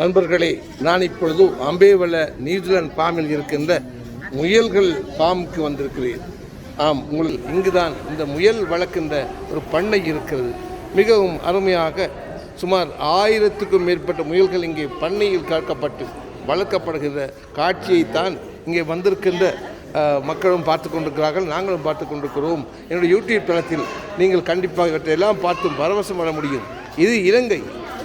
நண்பர்களே நான் இப்பொழுது அம்பேவல நியூசிலாந்து ஃபார்மில் இருக்கின்ற முயல்கள் ஃபார்முக்கு வந்திருக்கிறேன். ஆம் உங்கள் இங்குதான் இந்த முயல் வளர்க்கின்ற ஒரு பண்ணை இருக்கிறது. மிகவும் அருமையாக சுமார் ஆயிரத்துக்கும் மேற்பட்ட முயல்கள் இங்கே பண்ணையில் காக்கப்பட்டு வளர்க்கப்படுகின்ற காட்சியைத்தான் இங்கே வந்திருக்கின்ற மக்களும் பார்த்து கொண்டிருக்கிறார்கள் நாங்களும் பார்த்து கொண்டிருக்கிறோம். என்னுடைய யூடியூப் தளத்தில் நீங்கள் கண்டிப்பாக இவற்றையெல்லாம் பார்த்து பரவசம் வர முடியும். இது இலங்கை.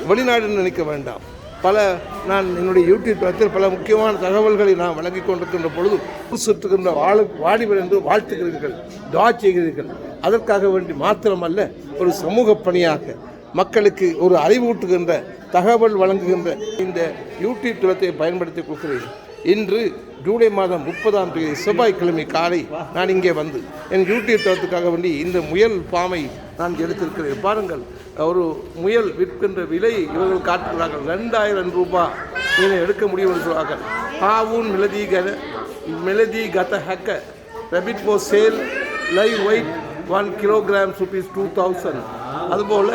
வெளிநாடுன்னு நினைக்க வேண்டாம். பல நான் என்னுடைய யூடியூப் தளத்தில் பல முக்கியமான தகவல்களை நான் வழங்கி கொண்டிருக்கின்ற பொழுது சுற்றுகின்ற வாழ வாடிவர் என்று வாழ்த்துகிறீர்கள் துவா செய்கிறீர்கள். அதற்காக வேண்டி மாத்திரமல்ல ஒரு சமூக பணியாக மக்களுக்கு ஒரு அறிவூட்டுகின்ற தகவல் வழங்குகின்ற இந்த யூடியூப் தளத்தை பயன்படுத்தி கொடுக்கிறேன் இன்று ஜூலை மாதம் முப்பதாம் தேதி செவ்வாய்க்கிழமை காலை நான் இங்கே வந்து என் யூடியூப் தளத்துக்காக வேண்டி இந்த முயல் பாமை நான் எடுத்திருக்கிறேன். பாருங்கள் ஒரு முயல் விற்கின்ற விலை இவர்கள் காட்டுகிறார்கள். ரெண்டாயிரம் ரூபாய் இதனை எடுக்க முடியும் என்று சொல்வார்கள் ஹாவூன் மிளதி கத மிளதி கத ஹக்க rabbit for sale live white one kilogram rupees two thousand அதுபோல்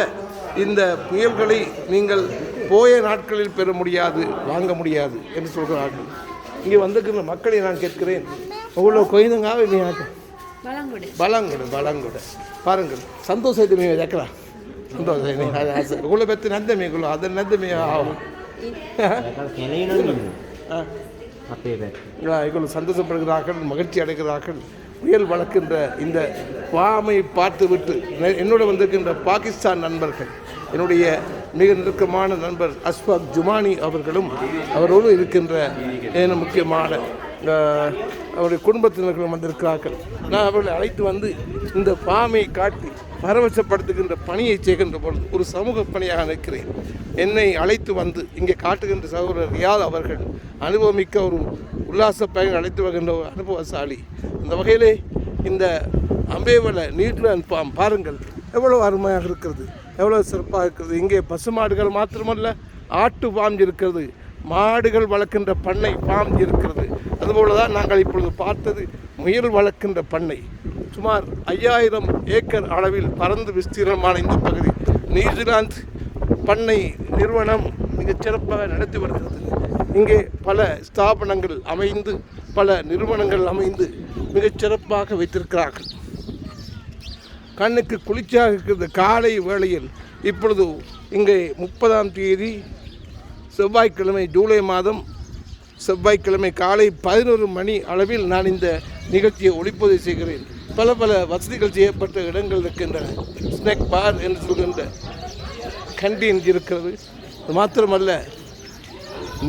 இந்த புயல்களை நீங்கள் போய நாட்களில் பெற முடியாது வாங்க முடியாது என்று சொல்கிறார்கள். இங்கே வந்திருக்கிற மக்களை நான் கேட்கிறேன். அவ்வளோ கொய்துங்காவே நீ ஆட்ட பலங்குடு பலங்குடு பாருங்கள் சந்தோஷத்தை மீ தக்கரா சந்தோஷம் உங்களை பற்றி நந்த மீக்குள்ள அது நந்த மீ ஆகும் இவ்வளோ சந்தோஷப்படுகிறார்கள் மகிழ்ச்சி அடைகிறார்கள். புயல் வளர்க்கின்ற இந்த பாமை பார்த்து விட்டு என்னோட வந்திருக்கின்ற பாகிஸ்தான் நண்பர்கள் என்னுடைய மிக நெருக்கமான நண்பர் அஸ்ஃபாக் ஜுமானி அவர்களும் அவரோடு இருக்கின்ற ஏன முக்கியமான அவருடைய குடும்பத்தினர்களும் வந்திருக்கிறார்கள். நான் அவர்களை அழைத்து வந்து இந்த பாமை காட்டி பரவசப்படுத்துகின்ற பணியை செய்கின்ற பொழுது ஒரு சமூக பணியாக நிற்கிறேன் என்னை அழைத்து வந்து இங்கே காட்டுகின்ற சகோதரர் ரியாத் அவர்கள் அனுபவமிக்க ஒரு உல்லாச பயணம் அழைத்து வருகின்ற ஒரு அனுபவசாலி. அந்த வகையிலே இந்த அம்பேவலை நீட்லான் பாம் பாருங்கள். எவ்வளோ அருமையாக இருக்கிறது. எவ்வளோ சிறப்பாக இருக்கிறது? இங்கே பசுமாடுகள் மாத்திரமல்ல ஆட்டு பாம் இருக்கிறது. மாடுகள் வளர்க்கின்ற பண்ணை பாம் இருக்கிறது. அதுபோல தான் நாங்கள் இப்பொழுது பார்த்தது முயல் வளர்க்கின்ற பண்ணை. சுமார் ஐயாயிரம் ஏக்கர் அளவில் பறந்து விஸ்தீரணமான இந்த பகுதி. நியூசிலாந்து பண்ணை நிறுவனம் மிகச் சிறப்பாக நடத்தி வருகிறது. இங்கே பல ஸ்தாபனங்கள் அமைந்து பல நிறுவனங்கள் அமைந்து மிகச் சிறப்பாக வைத்திருக்கிறார்கள். கண்ணுக்கு குளிர்ச்சியாக இருக்கிறது காலை வேளையில். இப்பொழுது இங்கே முப்பதாம் தேதி செவ்வாய்க்கிழமை ஜூலை மாதம் செவ்வாய்க்கிழமை காலை பதினோரு மணி அளவில் நான் இந்த நிகழ்ச்சியை ஒளிப்பதிவு செய்கிறேன். பல பல வசதிகள் செய்யப்பட்ட இடங்கள் இருக்கின்றன. ஸ்நாக் பார் என்று சொல்கின்ற கண்டீன் இருக்கிறது. அது மாத்திரமல்ல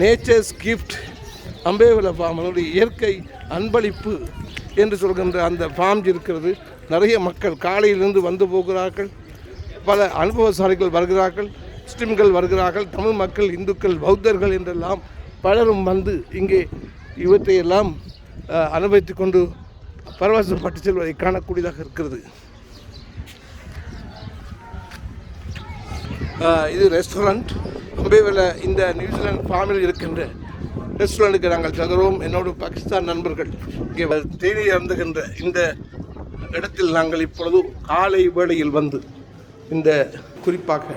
நேச்சர்ஸ் கிஃப்ட் அம்பேவல ஃபார்ம் அதனுடைய இயற்கை அன்பளிப்பு என்று சொல்கின்ற அந்த ஃபார்ம் இருக்கிறது. நிறைய மக்கள் காலையிலிருந்து வந்து போகிறார்கள். பல அனுபவசாலிகள் வருகிறார்கள் முஸ்லிம்கள் வருகிறார்கள் தமிழ் மக்கள் இந்துக்கள் பௌத்தர்கள் என்றெல்லாம் பலரும் வந்து இங்கே இவற்றையெல்லாம் அனுபவித்து கொண்டு பரவசப்பட்டு செல்வதை காணக்கூடியதாக இருக்கிறது. இது ரெஸ்டாரண்ட் அம்பேவில் இந்த நியூசிலாந்து ஃபார்மில் இருக்கின்ற ரெஸ்டாரண்ட்டுக்கு நாங்கள் செல்கிறோம் என்னோட பாகிஸ்தான் நண்பர்கள் இங்கே வ- தேநீர் அருந்துகின்ற இந்த இடத்தில் நாங்கள் இப்பொழுது காலை வேளையில் வந்து இந்த குறிப்பாக